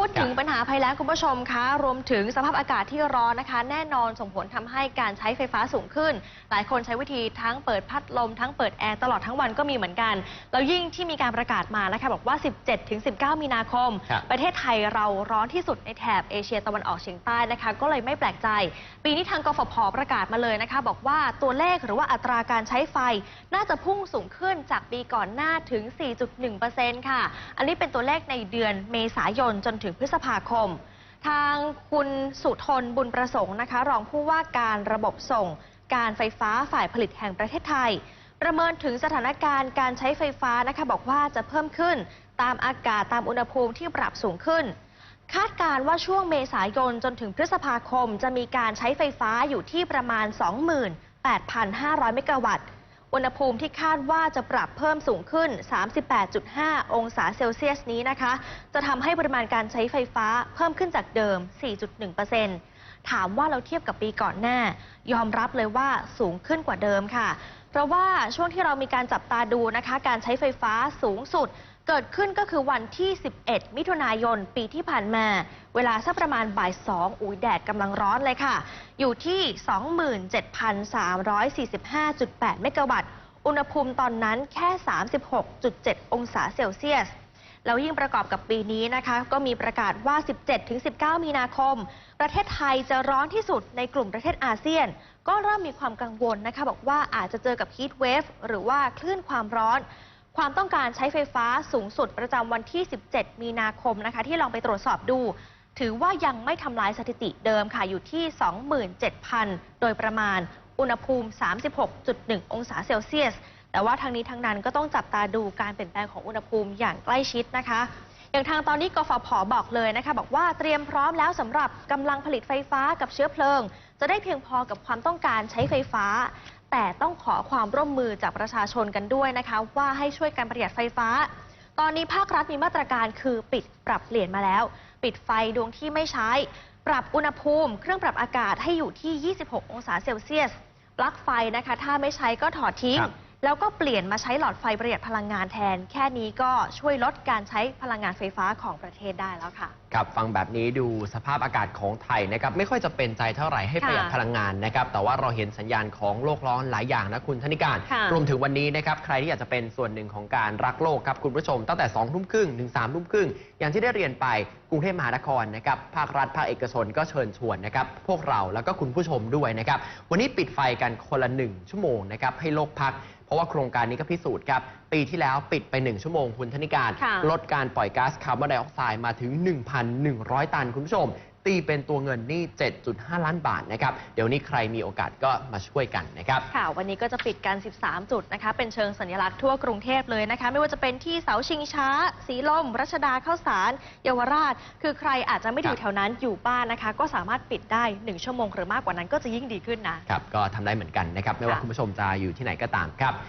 พูดถึงครับปัญหาภัยแล้งคุณผู้ชมคะ รวมถึงสภาพอากาศที่ร้อนนะคะ แน่นอนส่งผลทำให้การใช้ไฟฟ้าสูงขึ้น หลายคนใช้วิธีทั้งเปิดพัดลม ทั้งเปิดแอร์ตลอดทั้งวันก็มีเหมือนกัน แล้วยิ่งที่มีการประกาศมานะคะบอกว่า 17-19 มีนาคมครับประเทศไทยเราร้อนที่สุดในแถบเอเชียตะวันออกเฉียงใต้นะคะ ก็เลยไม่แปลกใจ ปีนี้ทางกฟผประกาศมาเลยนะคะ บอกว่าตัวเลขหรือว่าอัตราการใช้ไฟ น่าจะพุ่งสูงขึ้นจากปีก่อนหน้าถึง 4.1%ค่ะ อันนี้เป็นตัวเลขในเดือนเมษายนจนถึงพฤษภาคม ทางคุณสุทนบุญประสงค์นะคะ รองผู้ว่าการระบบส่ง การไฟฟ้าฝ่ายผลิตแห่งประเทศไทย ประเมินถึงสถานการณ์การใช้ไฟฟ้านะคะบอกว่าจะเพิ่มขึ้น ตามอากาศตามอุณหภูมิที่ปรับสูงขึ้น คาดการณ์ว่าช่วงเมษายนจนถึงพฤษภาคม จะมีการใช้ไฟฟ้าอยู่ที่ประมาณ 28,500 เมกะวัตต์ อุณหภูมิที่คาดว่าจะปรับเพิ่มสูงขึ้น 38.5 องศาเซลเซียสนี้นะคะ จะทำให้ปริมาณการใช้ไฟฟ้าเพิ่มขึ้นจากเดิม 4.1% ถามว่าเราเทียบกับปีก่อนหน้า ยอมรับเลยว่าสูงขึ้นกว่าเดิมค่ะ เพราะว่าช่วงที่เรามีการจับตาดูนะคะ การใช้ไฟฟ้าสูงสุด เกิดขึ้นก็คือวันที่ 11 มิถุนายนปีที่ผ่านมา เวลาสักประมาณบ่าย2อุ้ยแดดกำลังร้อนเลยค่ะ อยู่ที่ 27,345.8 เมกะวัตต์ อุณหภูมิตอนนั้นแค่ 36.7 องศาเซลเซียส แล้วยิ่งประกอบกับปีนี้นะคะ ก็มีประกาศว่า 17-19 มีนาคม ประเทศไทยจะร้อนที่สุดในกลุ่มประเทศอาเซียน ก็เริ่มมีความกังวลนะคะ บอกว่าอาจจะเจอกับฮีทเวฟหรือว่าคลื่นความร้อน ความต้องการใช้ไฟฟ้าสูงสุดประจำวันที่ 17 มีนาคมนะคะ ที่ลองไปตรวจสอบดู ถือว่ายังไม่ทำลายสถิติเดิมค่ะอยู่ที่ 27,000 โดยประมาณ อุณหภูมิ 36.1 องศาเซลเซียส แต่ว่าทางนี้ทางนั้นก็ต้องจับตาดูการเปลี่ยนแปลงของอุณหภูมิอย่างใกล้ชิดนะคะ อย่างทางตอนนี้กฟผบอกเลยนะคะ บอกว่าเตรียมพร้อมแล้วสำหรับกำลังผลิตไฟฟ้ากับเชื้อเพลิง จะได้เพียงพอกับความต้องการใช้ไฟฟ้า แต่ต้องขอความร่วมมือจากประชาชนกันด้วยนะคะ ว่าให้ช่วยกันประหยัดไฟฟ้า ตอนนี้ภาครัฐมีมาตรการคือปิดปรับเปลี่ยนมาแล้ว ปิดไฟดวงที่ไม่ใช้ ปรับอุณหภูมิ เครื่องปรับอากาศให้อยู่ที่ 26 องศาเซลเซียสปลั๊กไฟนะคะ ถ้าไม่ใช้ก็ถอดทิ้ง แล้วก็เปลี่ยนมาใช้หลอดไฟประหยัดพลังงานแทน แค่นี้ก็ช่วยลดการใช้พลังงานไฟฟ้าของประเทศได้แล้วค่ะ ครับฟังแบบนี้ดูสภาพอากาศของไทยนะครับไม่ค่อยจะเป็นใจเท่าไหร่ให้ประหยัดค่ะพลังงานนะครับแต่ว่าเราเห็นสัญญาณของโลกร้อนหลายอย่างนะคุณธนิการค่ะรวมถึงวันนี้นะครับใครที่อยากจะเป็นส่วนหนึ่งของการรักโลกครับคุณผู้ชม ตั้งแต่2องทุ่มครึ่งถึง3ามทุ่มครึ่งอย่างที่ได้เรียนไปกรุงเทพมหานครนะครับภาครัฐภาคเอกชนก็เชิญชวนนะครับพวกเราแล้วก็คุณผู้ชมด้วยนะครับวันนี้ปิดไฟกันคนละหนึ่งชั่วโมงนะครับให้โลกพักเพราะว่าโครงการนี้ก็พิสูจน์ครับปีที่แล้วปิดไป 1 ชั่วโมงคุณธนิการค่ะลดการปล่อยก๊าซคาร์บอนไดออกไซด์มาถึง1,100 ตันคุณผู้ชม ตีเป็นตัวเงินนี่ 7.5 ล้านบาทนะครับ เดี๋ยวนี้ใครมีโอกาสก็มาช่วยกันนะครับ ค่ะ วันนี้ก็จะปิดกัน 13 จุดนะคะ เป็นเชิงสัญลักษณ์ทั่วกรุงเทพเลยนะคะ ไม่ว่าจะเป็นที่เสาชิงช้า สีลม รัชดาข้าวสาร เยาวราช คือใครอาจจะไม่อคยู่รับแถวนั้นอยู่บ้านนะคะ ก็สามารถปิดได้ 1 ชั่วโมงหรือมากกว่านั้นก็จะยิ่งดีขึ้นนะครับ ก็ทำได้เหมือนกันนะครับ ไม่ว่าค่ะคุณผู้ชมจะอยู่ที่ไหนก็ตามครับ